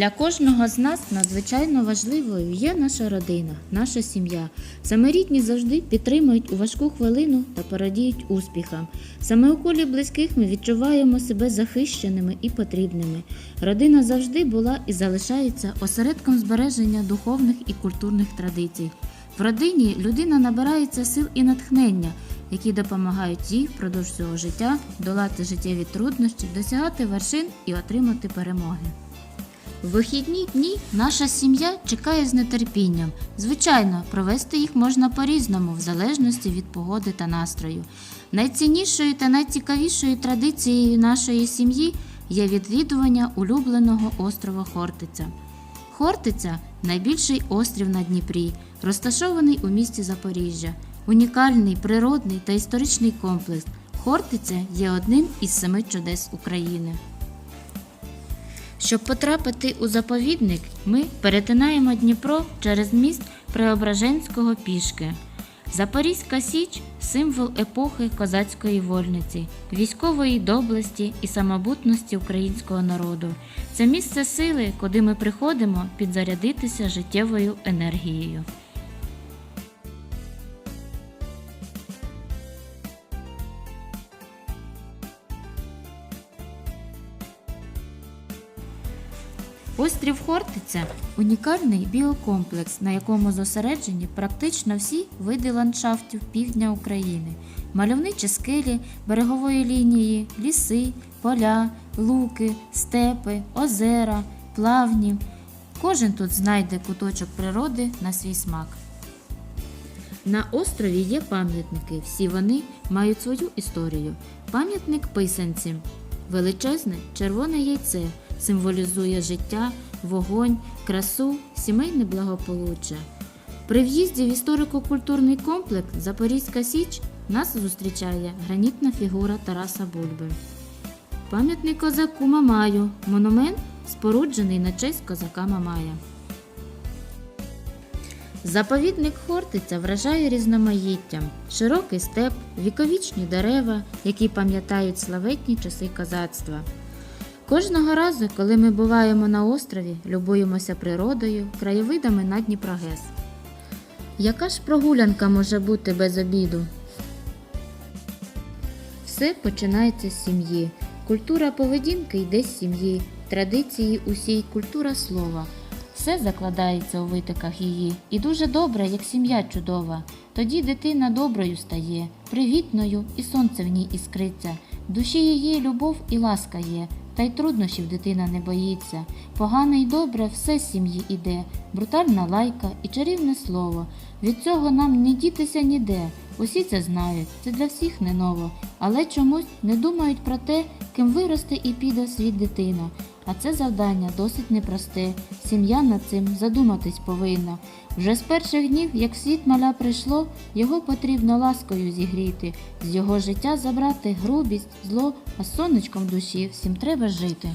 Для кожного з нас надзвичайно важливою є наша родина, наша сім'я. Саме рідні завжди підтримують у важку хвилину та порадіють успіхам. Саме у колі близьких ми відчуваємо себе захищеними і потрібними. Родина завжди була і залишається осередком збереження духовних і культурних традицій. В родині людина набирається сил і натхнення, які допомагають їй впродовж всього життя долати життєві труднощі, досягати вершин і отримати перемоги. Вихідні дні наша сім'я чекає з нетерпінням. Звичайно, провести їх можна по-різному, в залежності від погоди та настрою. Найціннішою та найцікавішою традицією нашої сім'ї є відвідування улюбленого острова Хортиця. Хортиця найбільший острів на Дніпрі, розташований у місті Запоріжжя. Унікальний природний та історичний комплекс. Хортиця є одним із семи чудес України. Щоб потрапити у заповідник, ми перетинаємо Дніпро через міст Преображенського пішки. Запорізька Січ символ епохи козацької вольниці, військової доблесті і самобутності українського народу. Це місце сили, куди ми приходимо підзарядитися життєвою енергією. Острів Хортиця унікальний біокомплекс, на якому зосереджені практично всі види ландшафтів півдня України, мальовничі скелі, берегової лінії, ліси, поля, луки, степи, озера, плавні. Кожен тут знайде куточок природи на свій смак. На острові є пам'ятники, всі вони мають свою історію. Пам'ятник писанці. Величезне червоне яйце символізує життя, вогонь, красу, сімейне благополуччя. При в'їзді в історико-культурний комплекс Запорізька Січ нас зустрічає гранітна фігура Тараса Бульби. Пам'ятник козаку Мамаю. Монумент споруджений на честь козака Мамая. Заповідник Хортиця вражає різноманіттям, широкий степ, віковічні дерева, які пам'ятають славетні часи козацтва. Кожного разу, коли ми буваємо на острові, любуємося природою, краєвидами на Дніпрогес. Яка ж прогулянка може бути без обіду? Все починається з сім'ї. Культура поведінки йде з сім'ї, традиції усій культура слова. Все закладається у витоках її, і дуже добре, як сім'я чудова. Тоді дитина доброю стає, привітною, і сонце в ній іскриться. Душі її любов і ласка є, та й труднощів дитина не боїться. Погане й добре все з сім'ї іде, брутальна лайка і чарівне слово. Від цього нам не дітися ніде. Усі це знають, це для всіх не ново, але чомусь не думають про те, ким виросте і піде світ дитина. А це завдання досить непросте. Сім'я над цим задуматись повинна. Вже з перших днів, як світ маля прийшло, його потрібно ласкою зігріти, з його життя забрати грубість, зло, а сонечком душі всім треба жити.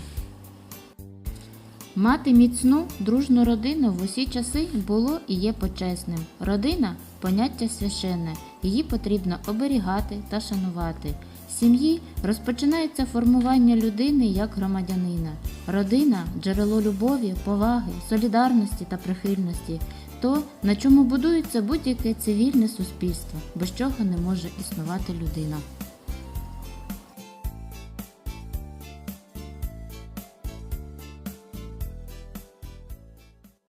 Мати міцну, дружну родину в усі часи було і є почесним. Родина поняття священне, її потрібно оберігати та шанувати. Сім'ї розпочинається формування людини як громадянина. Родина джерело любові, поваги, солідарності та прихильності, то на чому будується будь-яке цивільне суспільство, без чого не може існувати людина.